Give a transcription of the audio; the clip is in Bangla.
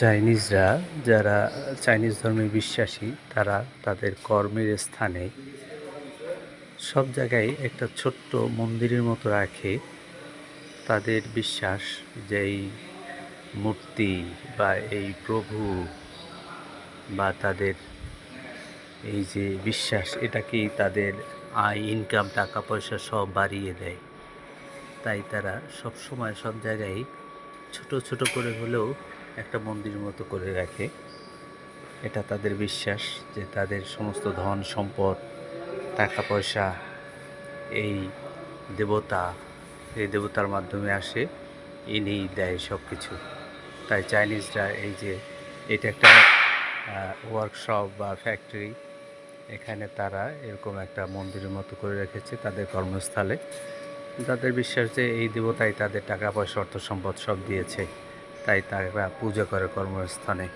চাইনিজরা, যারা চাইনিজ ধর্মে বিশ্বাসী, তারা তাদের কর্মের স্থানে সব জায়গায় একটা ছোট্ট মন্দিরের মতো রাখে। তাদের বিশ্বাস যে এই মূর্তি বা এই প্রভু বা তাদের এই যে বিশ্বাস, এটাকেই তাদের আয় ইনকাম টাকা পয়সা সব বাড়িয়ে দেয়। তাই তারা সব সময় সব জায়গায় ছোট ছোট করে হলেও একটা মন্দির মতো করে রাখে। এটা তাদের বিশ্বাস যে তাদের সমস্ত ধন সম্পদ টাকা পয়সা এই দেবতা, এই দেবতার মাধ্যমে আসে, ইনিই দেয় সব কিছু তাই চাইনিজরা এই যে, এটা একটা ওয়ার্কশপ বা ফ্যাক্টরি এখানে তারা এরকম একটা মন্দিরের মতো করে রেখেছে তাদের কর্মস্থলে। তাদের বিশ্বাস যে এই দেবতাই তাদের টাকা পয়সা অর্থ সম্পদ সব দিয়েছে। তাই তারা পূজা করে কর্মস্থানে